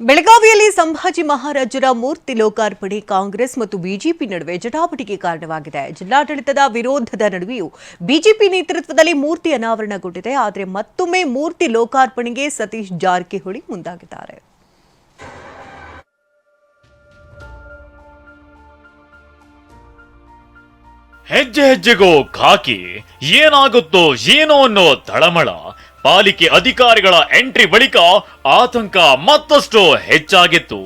ಬೆಳಗಾವಿಯಲ್ಲಿ ಸಂಭಾಜಿ ಮಹಾರಾಜರ ಮೂರ್ತಿ ಲೋಕಾರ್ಪಣೆ ಕಾಂಗ್ರೆಸ್ ಮತ್ತು ಬಿಜೆಪಿ ನಡುವೆ ಜಟಾಪಟಿಗೆ ಕಾರಣವಾಗಿದೆ. ಜಿಲ್ಲಾಡಳಿತದ ವಿರೋಧದ ನಡುವೆಯೂ ಬಿಜೆಪಿ ನೇತೃತ್ವದಲ್ಲಿ ಮೂರ್ತಿ ಅನಾವರಣಗೊಂಡಿದೆ. ಆದರೆ ಮತ್ತೊಮ್ಮೆ ಮೂರ್ತಿ ಲೋಕಾರ್ಪಣೆಗೆ ಸತೀಶ್ ಜಾರಕಿಹೊಳಿ ಮುಂದಾಗಿದ್ದಾರೆ. ಹೆಜ್ಜೆ ಹೆಜ್ಜೆಗೂ ಖಾಕಿ ಏನಾಗುತ್ತೋ ಏನೋ ಅನ್ನೋ ತಳಮಳ ಪಾಲಿಕೆ ಅಧಿಕಾರಿಗಳ ಎಂಟ್ರಿ ಬಳಿಕ ಆತಂಕ ಮತ್ತಷ್ಟು ಹೆಚ್ಚಾಗಿತ್ತು.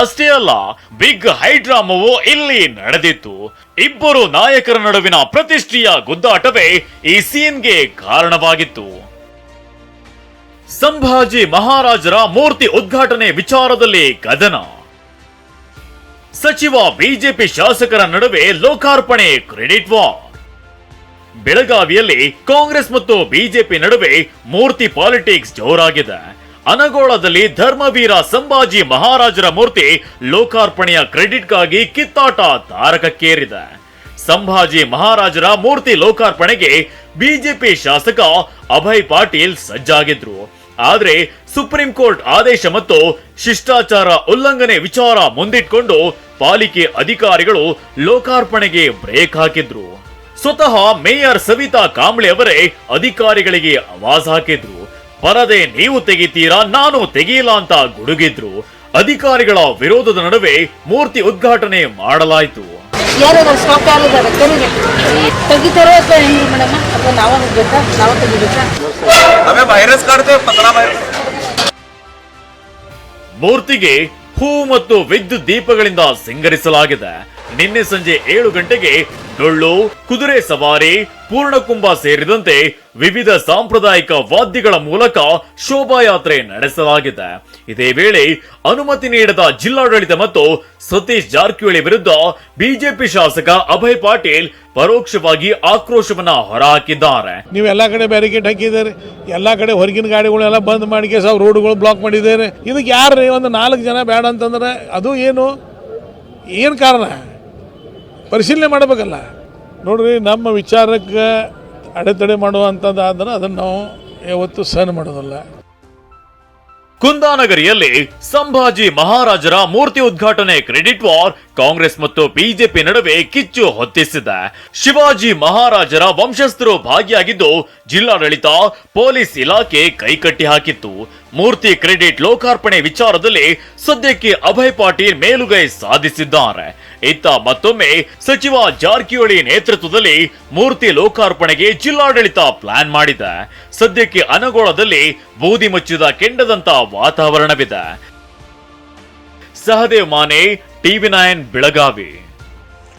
ಅಷ್ಟೇ ಅಲ್ಲ, ಬಿಗ್ ಹೈಡ್ರಾಮವು ಇಲ್ಲಿ ನಡೆದಿತ್ತು. ಇಬ್ಬರು ನಾಯಕರ ನಡುವಿನ ಪ್ರತಿಷ್ಠೆಯ ಗುದ್ದಾಟವೇ ಈ ಸೀನ್ಗೆ ಕಾರಣವಾಗಿತ್ತು. ಸಂಭಾಜಿ ಮಹಾರಾಜರ ಮೂರ್ತಿ ಉದ್ಘಾಟನೆ ವಿಚಾರದಲ್ಲಿ ಕದನ ಸಚಿವ ಬಿಜೆಪಿ ಶಾಸಕರ ನಡುವೆ ಲೋಕಾರ್ಪಣೆ ಕ್ರೆಡಿಟ್ ವಾರ್ ಬೆಳಗಾವಿಯಲ್ಲಿ ಕಾಂಗ್ರೆಸ್ ಮತ್ತು ಬಿಜೆಪಿ ನಡುವೆ ಮೂರ್ತಿ ಪಾಲಿಟಿಕ್ಸ್ ಜೋರಾಗಿದೆ. ಅನಗೋಳದಲ್ಲಿ ಧರ್ಮವೀರ ಸಂಭಾಜಿ ಮಹಾರಾಜರ ಮೂರ್ತಿ ಲೋಕಾರ್ಪಣೆಯ ಕ್ರೆಡಿಟ್ಗಾಗಿ ಕಿತ್ತಾಟ ತಾರಕಕ್ಕೇರಿದೆ. ಸಂಭಾಜಿ ಮಹಾರಾಜರ ಮೂರ್ತಿ ಲೋಕಾರ್ಪಣೆಗೆ ಬಿಜೆಪಿ ಶಾಸಕ ಅಭಯ್ ಪಾಟೀಲ್ ಸಜ್ಜಾಗಿದ್ರು. ಆದರೆ ಸುಪ್ರೀಂ ಕೋರ್ಟ್ ಆದೇಶ ಮತ್ತು ಶಿಷ್ಟಾಚಾರ ಉಲ್ಲಂಘನೆ ವಿಚಾರ ಮುಂದಿಟ್ಕೊಂಡು ಪಾಲಿಕೆ ಅಧಿಕಾರಿಗಳು ಲೋಕಾರ್ಪಣೆಗೆ ಬ್ರೇಕ್ ಹಾಕಿದ್ರು. ಸ್ವತಃ ಮೇಯರ್ ಸವಿತಾ ಕಾಂಬ್ಳೆ ಅವರೇ ಅಧಿಕಾರಿಗಳಿಗೆ ಆವಾಜ್ ಹಾಕಿದ್ರು. ಪರದೆ ನೀವು ತೆಗಿತೀರಾ ನಾನು ತೆಗೆಯಲ್ಲ ಅಂತ ಗುಡುಗಿದ್ರು. ಅಧಿಕಾರಿಗಳ ವಿರೋಧದ ನಡುವೆ ಮೂರ್ತಿ ಉದ್ಘಾಟನೆ ಮಾಡಲಾಯಿತು. ಮೂರ್ತಿಗೆ ಹೂ ಮತ್ತು ವಿದ್ಯುತ್ ದೀಪಗಳಿಂದ ಸಿಂಗರಿಸಲಾಗಿದೆ. ನಿನ್ನೆ ಸಂಜೆ ಏಳು ಗಂಟೆಗೆ ಡೊಳ್ಳು ಕುದುರೆ ಸವಾರಿ, ಪೂರ್ಣಕುಂಭ ಸೇರಿದಂತೆ ವಿವಿಧ ಸಾಂಪ್ರದಾಯಿಕ ವಾದ್ಯಗಳ ಮೂಲಕ ಶೋಭಾಯಾತ್ರೆ ನಡೆಸಲಾಗಿದೆ. ಇದೇ ವೇಳೆ ಅನುಮತಿ ನೀಡದ ಜಿಲ್ಲಾಡಳಿತ ಮತ್ತು ಸತೀಶ್ ಜಾರಕಿಹೊಳಿ ವಿರುದ್ಧ ಬಿಜೆಪಿ ಶಾಸಕ ಅಭಯ್ ಪಾಟೀಲ್ ಪರೋಕ್ಷವಾಗಿ ಆಕ್ರೋಶವನ್ನ ಹೊರಹಾಕಿದ್ದಾರೆ. ನೀವು ಎಲ್ಲ ಕಡೆ ಬ್ಯಾರಿಕೇಡ್ ಹಾಕಿದ್ದಾರೆ. ಎಲ್ಲ ಕಡೆ ಹೊರಗಿನ ಗಾಡಿಗಳೆಲ್ಲ ಬಂದ್ ಮಾಡಿ ಸಾವು ರೋಡ್ಗಳು ಬ್ಲಾಕ್ ಮಾಡಿದ್ದಾರೆ. ಇದಕ್ಕೆ ಯಾರು ಒಂದು ನಾಲ್ಕು ಜನ ಬೇಡ ಅಂತಂದ್ರೆ ಅದು ಏನು? ಏನು ಕಾರಣ? ಪರಿಶೀಲನೆ ಮಾಡಬೇಕಲ್ಲ. ನೋಡ್ರಿ, ನಮ್ಮ ವಿಚಾರಕ್ಕೆ ಅಡೆತಡೆ ಮಾಡುವಂಥದ್ದು ಅದನ್ನು ನಾವು ಯಾವತ್ತೂ ಸಹನ ಮಾಡೋದಲ್ಲ. ಕುಂದಾನಗರಿಯಲ್ಲಿ ಸಂಭಾಜಿ ಮಹಾರಾಜರ ಮೂರ್ತಿ ಉದ್ಘಾಟನೆ ಕ್ರೆಡಿಟ್ ವಾರ್ ಕಾಂಗ್ರೆಸ್ ಮತ್ತು ಬಿಜೆಪಿ ನಡುವೆ ಕಿಚ್ಚು ಹೊತ್ತಿಸಿದೆ. ಶಿವಾಜಿ ಮಹಾರಾಜರ ವಂಶಸ್ಥರು ಭಾಗಿಯಾಗಿದ್ದು ಜಿಲ್ಲಾಡಳಿತ, ಪೊಲೀಸ್ ಇಲಾಖೆ ಕೈಕಟ್ಟಿ ಹಾಕಿತ್ತು. ಮೂರ್ತಿ ಕ್ರೆಡಿಟ್ ಲೋಕಾರ್ಪಣೆ ವಿಚಾರದಲ್ಲಿ ಸದ್ಯಕ್ಕೆ ಅಭಯ್ ಪಾಟೀಲ್ ಮೇಲುಗೈ ಸಾಧಿಸಿದ್ದಾರೆ. ಇತ್ತ ಮತ್ತೊಮ್ಮೆ ಸಚಿವ ಜಾರಕಿಹೊಳಿ ನೇತೃತ್ವದಲ್ಲಿ ಮೂರ್ತಿ ಲೋಕಾರ್ಪಣೆಗೆ ಜಿಲ್ಲಾಡಳಿತ ಪ್ಲಾನ್ ಮಾಡಿದೆ. ಸದ್ಯಕ್ಕೆ ಅನಗೋಳದಲ್ಲಿ ಬೂದಿ ಮುಚ್ಚಿದ ಕೆಂಡದಂತ ವಾತಾವರಣವಿದೆ. Sahadev Mane, TV nine, Belagavi.